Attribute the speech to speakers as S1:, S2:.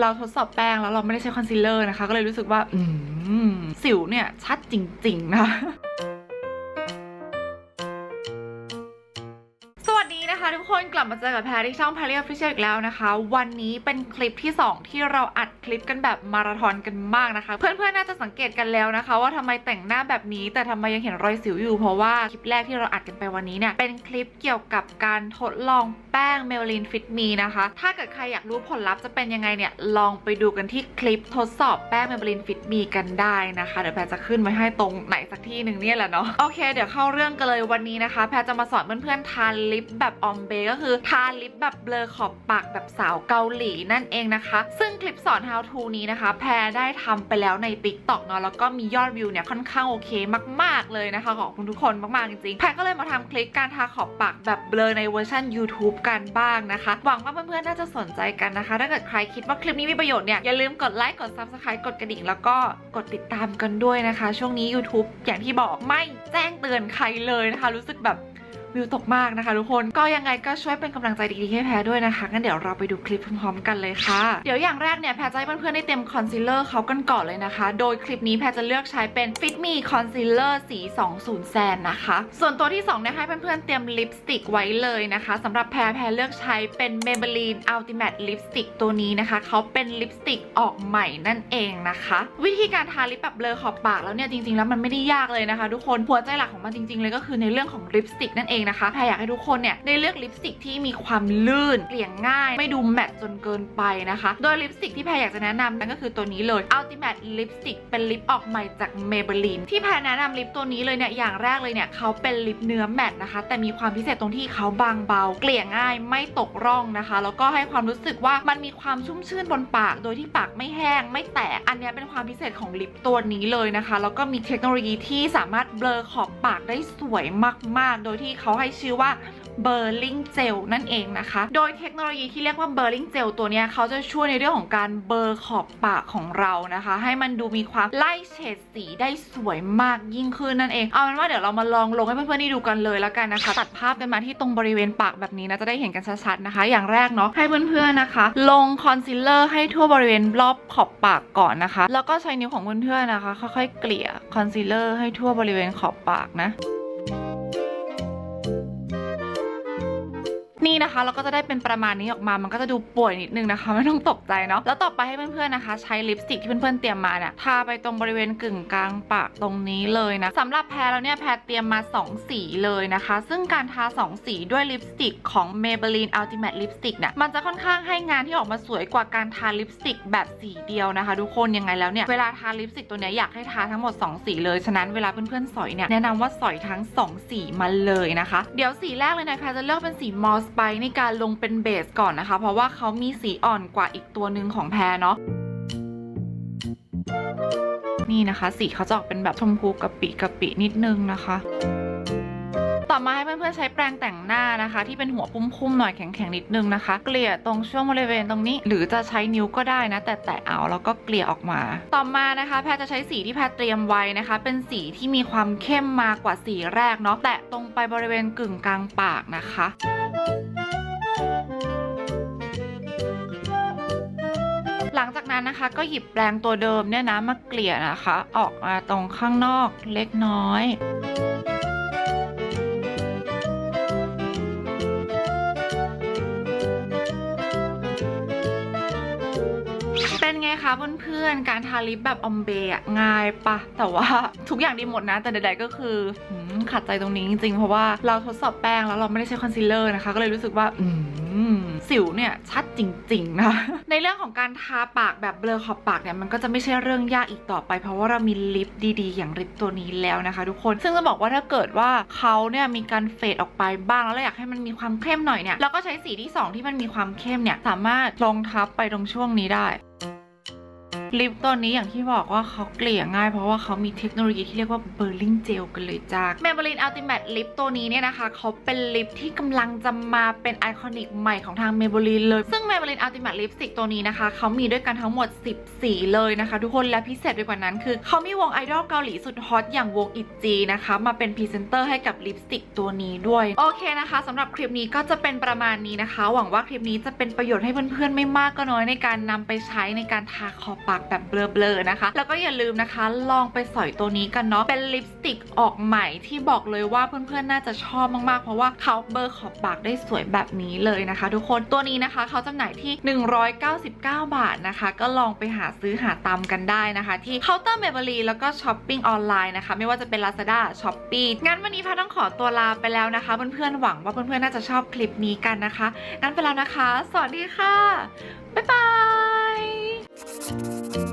S1: เราทดสอบแป้งแล้วเราไม่ได้ใช้คอนซีลเลอร์นะคะ ก็เลยรู้สึกว่าสิวเนี่ยชัดจริง ๆ นะ นะคะทุกคนกลับมาเจอกับแพรที่ช่อง p a r i Official อีกแล้วนะคะ วันนี้เป็นคลิปที่ 2 ที่เราอัดคลิปกันแบบมาราธอนกันมากนะคะ เพื่อนๆน่าจะสังเกตกันแล้วนะคะ ว่าทำไมแต่งหน้าแบบนี้ แต่ทำไมยังเห็นรอยสิวอยู่ เพราะว่าคลิปแรกที่เราอัดกันไปวันนี้เนี่ยเป็นคลิปเกี่ยวกับการทดลองแป้ง Maybelline Fit Me นะคะ ถ้าเกิดใครอยากรู้ผลลัพธ์จะเป็นยังไงเนี่ยลองไปดูกันที่คลิปทดสอบแป้ง Maybelline Fit Me กันได้นะคะเดี๋ยวแพรจะขึ้นไว้ให้ตรงไหนสักที่หนึ่งเนี่ยแหละเนาะโอเค เดี๋ยวเข้าเรื่องกันเลยวันนี้นะคะ แพรจะมาสอนเพื่อนๆทาลิปแบบออมเบก็คือทาลิปแบบเบลอขอบปากแบบสาวเกาหลีนั่นเองนะคะ ซึ่งคลิปสอน how to นี้นะคะ แพรได้ทำไปแล้วใน TikTok เนาะแล้วก็มียอดวิวเนี่ยค่อนข้างโอเคมาก ๆ เลยนะคะ ขอบคุณทุกคนมาก ๆ จริง ๆ แพรก็เลยมาทำคลิปการทาขอบปากแบบเบลอในเวอร์ชัน YouTube กันบ้างนะคะ หวังว่าเพื่อน ๆ น่าจะสนใจกันนะคะ ถ้าเกิดใครคิดว่าคลิปนี้มีประโยชน์เนี่ยอย่าลืมกดไลค์กด Subscribe กดกระดิ่งแล้วก็กดติดตามกันด้วยนะคะ ช่วงนี้ YouTube อย่างที่บอกไม่แจ้งเตือนใครเลยนะคะ รู้สึกแบบ วิวตกมากนะคะทุกคนก็ยังไงก็ช่วยเป็นกำลังใจดีๆให้แพรด้วยนะคะงั้นเดี๋ยวเราไปดูคลิปพร้อมๆกันเลยค่ะ เดี๋ยวอย่างแรกเนี่ยแพรจะให้เพื่อนๆได้เต็มคอนซีลเลอร์เขากันก่อนเลยนะคะ โดยคลิปนี้แพรจะเลือกใช้เป็น Fit Me Concealer สี 20 แซนนะคะ ส่วนตัวที่ 2 เนี่ยให้เพื่อนๆเตรียมลิปสติกไว้เลยนะคะสำหรับแพรแพรเลือกใช้เป็น Maybelline Ultimate Lipstick ตัวนี้นะคะเขาเป็นลิปสติกออกใหม่นั่นเองนะคะ วิธีการทาลิปแบบเบลอขอบปากแล้วเนี่ยจริงๆแล้วมันไม่ได้ยากเลยนะคะ ทุกคนหัวใจหลักของมันจริงๆเลยก็คือในเรื่องของลิปสติกนั่นเองนะคะแพรอยากให้ทุกคนเนี่ยได้เลือกลิปสติกที่มีความลื่นเกลี่ยง่าย ไม่ดูแมตต์จนเกินไปนะคะ โดยลิปสติกที่แพรอยากจะแนะนำนั่นก็คือตัวนี้เลย Ultimate Lipstick เป็นลิปออกใหม่จาก Maybelline ที่แพรแนะนำลิปตัวนี้เลยเนี่ยอย่างแรกเลยเนี่ยเขาเป็นลิปเนื้อแมตต์นะคะ แต่มีความพิเศษตรงที่เขาบางเบา เกลี่ยง่ายไม่ตกร่องนะคะ แล้วก็ให้ความรู้สึกว่ามันมีความชุ่มชื่นบนปาก โดยที่ปากไม่แห้งไม่แตกอันนี้เป็นความพิเศษของลิปตัวนี้เลยนะคะแล้วก็มีเทคโนโลยีที่สามารถเบลอขอบปากได้สวยมาก ๆ โดยที่เขาให้ชื่อว่าเบอร์ลิงเจลนั่นเองนะคะ โดยเทคโนโลยีที่เรียกว่าเบอร์ลิงเจลตัวนี้เขาจะช่วยในเรื่องของการเบลอขอบปากของเรานะคะ ให้มันดูมีความไล่เฉดสีได้สวยมากยิ่งขึ้นนั่นเอง เอาเป็นว่าเดี๋ยวเรามาลองลงให้เพื่อนๆได้ดูกันเลยแล้วกันนะคะ ตัดภาพกันมาที่ตรงบริเวณปากแบบนี้นะจะได้เห็นกันชัดๆนะคะ อย่างแรกเนาะให้เพื่อนๆนะคะ ลงคอนซีลเลอร์ให้ทั่วบริเวณรอบขอบปากก่อนนะคะ แล้วก็ใช้นิ้วของเพื่อนๆนะคะ ค่อยๆเกลี่ยคอนซีลเลอร์ให้ทั่วบริเวณขอบปากนะ นี่นะคะเราก็จะได้เป็นประมาณนี้ออกมา มันก็จะดูป่วยนิดนึงนะคะ ไม่ต้องตกใจเนาะ แล้วต่อไปให้เพื่อนๆนะคะ ใช้ลิปสติกที่เพื่อนๆเตรียมมาเนี่ยทาไปตรงบริเวณกึ่งกลางปากตรงนี้เลยนะสำหรับแพรแล้วเนี่ยแพรเตรียมมา 2 สีเลยนะคะ ซึ่งการทา 2 สีด้วยลิปสติกของ Maybelline Ultimate Lipstick เนี่ย มันจะค่อนข้างให้งานที่ออกมาสวยกว่าการทาลิปสติกแบบสีเดียวนะคะทุกคน ยังไงแล้วเนี่ย เวลาทาลิปสติกตัวเนี้ยอยากให้ทาทั้งหมด 2 สีเลย ฉะนั้นเวลาเพื่อนๆสอยเนี่ยแนะนำว่าสอยทั้ง 2 สีมาเลยนะคะ เดี๋ยวสีแรกเลยนะแพรจะเลือกเป็นสีมอสไปในการลงเป็นเบสก่อนนะคะ เพราะว่าเขามีสีอ่อนกว่าอีกตัวหนึ่งของแพรเนาะนี่นะคะ สีเขาจะออกเป็นแบบชมพูกะปิกะปินิดนึงนะคะ ต่อมาให้เพื่อนๆใช้แปรงแต่งหน้านะคะ ที่เป็นหัวพุ่มๆหน่อยแข็งๆนิดนึงนะคะ เกลี่ยตรงช่วงบริเวณตรงนี้ หรือจะใช้นิ้วก็ได้นะ แต่แตะเอาแล้วก็เกลี่ยออกมา ต่อมานะคะ แพรจะใช้สีที่แพรเตรียมไว้นะคะ เป็นสีที่มีความเข้มมากกว่าสีแรกเนาะแตะตรงไปบริเวณกึ่งกลางปากนะคะหลังจากนั้นนะคะก็หยิบแปรงตัวเดิมเนี่ยนะมาเกลี่ยนะคะ ออกมาตรงข้างนอกเล็กน้อย ไงคะเพื่อนๆ การทาลิปแบบออมเบะง่ายปะ แต่ว่าทุกอย่างดีหมดนะ แต่ใดๆก็คือขัดใจตรงนี้จริงๆ เพราะว่าเราทดสอบแป้งแล้วเราไม่ได้ใช้คอนซีลเลอร์นะคะ ก็เลยรู้สึกว่าสิวเนี่ยชัดจริงๆนะในเรื่องของการทาปากแบบเบลอขอบปากเนี่ยมันก็จะไม่ใช่เรื่องยากอีกต่อไป เพราะว่าเรามีลิปดีๆ อย่างลิปตัวนี้แล้วนะคะ ทุกคนซึ่งจะบอกว่าถ้าเกิดว่าเขาเนี่ยมีการเฟดออกไปบ้างแล้วเราอยากให้มันมีความเข้มหน่อยเนี่ยเราก็ใช้สีที่สองที่มันมีความเข้มเนี่ยสามารถลงทับไปตรงช่วงนี้ได้ ลิปตัวนี้อย่างที่บอกว่าเขาเกลี่ยง่าย เพราะว่าเขามีเทคโนโลยีที่เรียกว่าเบอร์ลิงเจลกันเลยจ้า Maybelline Ultimate Lip ตัวนี้เนี่ยนะคะเขาเป็นลิปที่กำลังจะมาเป็นไอคอนิกใหม่ของทาง Maybelline เลย ซึ่ง Maybelline Ultimate Lipstick ตัวนี้นะคะเขามีด้วยกันทั้งหมด 10 สีเลยนะคะ ทุกคนและพิเศษไปกว่านั้นคือเขามีวงไอดอลเกาหลีสุดฮอตอย่างวงอิจีนะคะ มาเป็นพรีเซนเตอร์ให้กับลิปสติกตัวนี้ด้วย โอเคนะคะสำหรับคลิปนี้ก็จะเป็นประมาณนี้นะคะ หวังว่าคลิปนี้จะเป็นประโยชน์ให้เพื่อนๆไม่มากก็น้อยในการนำไปใช้ในการทาขอบปากแบบเบลอๆนะคะ แล้วก็อย่าลืมนะคะ ลองไปสอยตัวนี้กันเนาะเป็นลิปสติกออกใหม่ที่บอกเลยว่าเพื่อนๆน่าจะชอบมากๆ เพราะว่าเขาเบอร์ขอบปากได้สวยแบบนี้เลยนะคะ ทุกคนตัวนี้นะคะเขาจำหน่ายที่ 199 บาทนะคะ ก็ลองไปหาซื้อหาตามกันได้นะคะ ที่เคาน์เตอร์เมเบลีแล้วก็ช้อปปิ้งออนไลน์นะคะ ไม่ว่าจะเป็น Lazada Shopee งั้นวันนี้พาต้องขอตัวลาไปแล้วนะคะ เพื่อนๆหวังว่าเพื่อนๆน่าจะชอบคลิปนี้กันนะคะงั้นไปแล้วนะคะ สวัสดีค่ะ บ๊ายบาย Thank you.